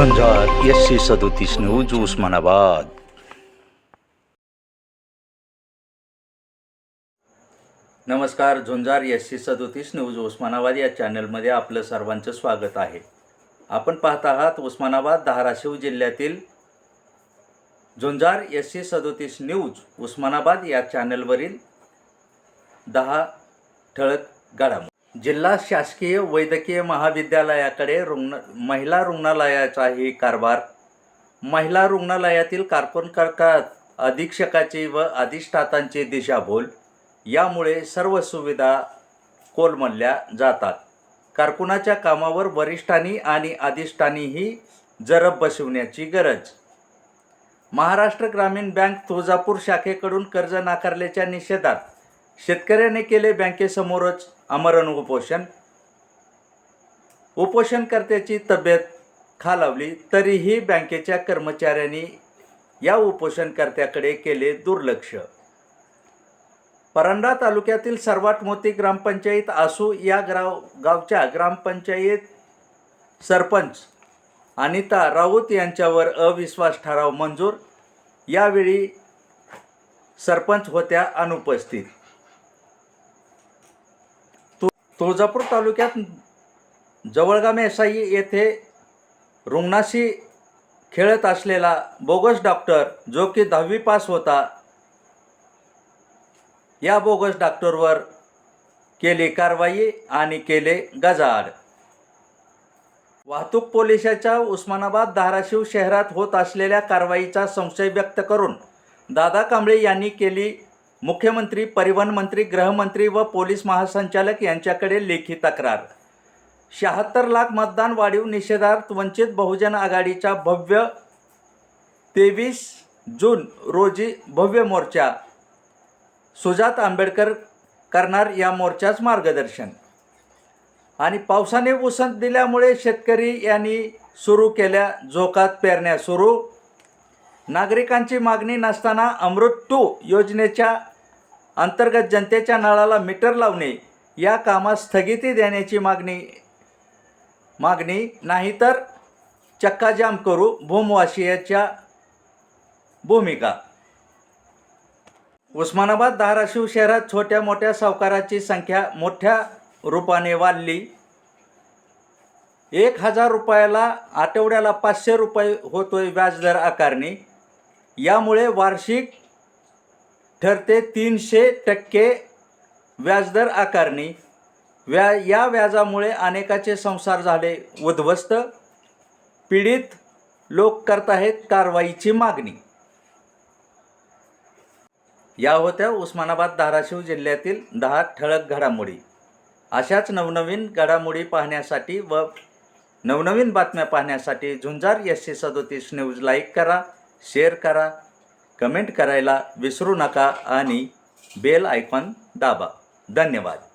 Jhanjhar S C सदोतीस news Osmanabad. नमस्कार झुंजार S C सदोतीस न्यूज उस्मानाबाद या चॅनलमध्ये आपलं सर्वांचं स्वागत आहे. आपण पाहत आहात उस्मानाबाद धाराशिव जिल्ह्यातील झुंजार एस सी सदोतीस न्यूज उस्मानाबाद या चॅनलवरील दहा ठळक घडामोडी. जिल्हा शासकीय वैद्यकीय महाविद्यालयाकडे रुग्ण महिला रुग्णालयाचाही कारभार. महिला रुग्णालयातील कारकूनकर्तात अधीक्षकाची व अधिष्ठातांची दिशाभूल. यामुळे सर्व सुविधा कोलमडल्या जातात. कारकुनाच्या कामावर वरिष्ठांनी आणि अधिष्ठांनीही जरब बसवण्याची गरज. महाराष्ट्र ग्रामीण बँक तुळजापूर शाखेकडून कर्ज नाकारल्याच्या निषेधात शेतकऱ्याने केले बँकेसमोरच आमरण उपोषण उपोषणकर्त्याची तब्येत खालावली तरीही बँकेच्या कर्मचाऱ्यांनी या उपोषणकर्त्याकडे केले दुर्लक्ष. परंडा तालुक्यातील सर्वात मोठी ग्रामपंचायत आसू या ग्राव गावच्या ग्रामपंचायत सरपंच अनिता राऊत यांच्यावर अविश्वास ठराव मंजूर. यावेळी सरपंच होत्या अनुपस्थित. तुळजापूर तालुक्यात जवळगा मेसाई येथे रुग्णाशी खेळत असलेला बोगस डॉक्टर जो की दहावी पास होता या बोगस डॉक्टरवर केली कारवाई आणि केले गजाआड. वाहतूक पोलिसाच्या उस्मानाबाद धाराशिव शहरात होत असलेल्या कारवाईचा संशय व्यक्त करून दादा कांबळे यांनी केली मुख्यमंत्री परिवहन मंत्री गृहमंत्री व पोलीस महासंचालक यांच्याकडे लेखी तक्रार. शहात्तर लाख मतदान वाढीव निषेधार्थ वंचित बहुजन आघाडीचा भव्य तेवीस जून रोजी भव्य मोर्चा. सुजात आंबेडकर करणार या मोर्चाच मार्गदर्शन. आणि पावसाने उसंत दिल्यामुळे शेतकरी यांनी सुरू केल्या झोकात पेरण्या सुरू. नागरिकांची मागणी नसताना अमृत टू योजनेच्या अंतर्गत जनतेच्या नळाला मीटर लावणे या कामास स्थगिती देण्याची मागणी मागणी नाहीतर चक्काजाम करू भूमवासियाच्या भूमिका. उस्मानाबाद धाराशिव शहरात छोट्या मोठ्या सावकाराची संख्या मोठ्या रूपाने वाढली. एक हजार रुपयाला आठवड्याला पाचशे रुपये होतोय व्याजदर आकारणी. यामुळे वार्षिक ठरते तीनशे टक्के व्याजदर आकारणी. व्या या व्याजामुळे अनेकाचे संसार झाले उद्ध्वस्त. पीडित लोक करत आहेत कारवाईची मागणी. या होत्या उस्मानाबाद धाराशिव जिल्ह्यातील दहा ठळक घडामोडी. अशाच नवनवीन घडामोडी पाहण्यासाठी व नवनवीन बातम्या पाहण्यासाठी झुंजार एस सी सदोतीस न्यूज लाईक करा शेअर करा कमेंट करायला विसरू नका आणि बेल आयकॉन दाबा. धन्यवाद.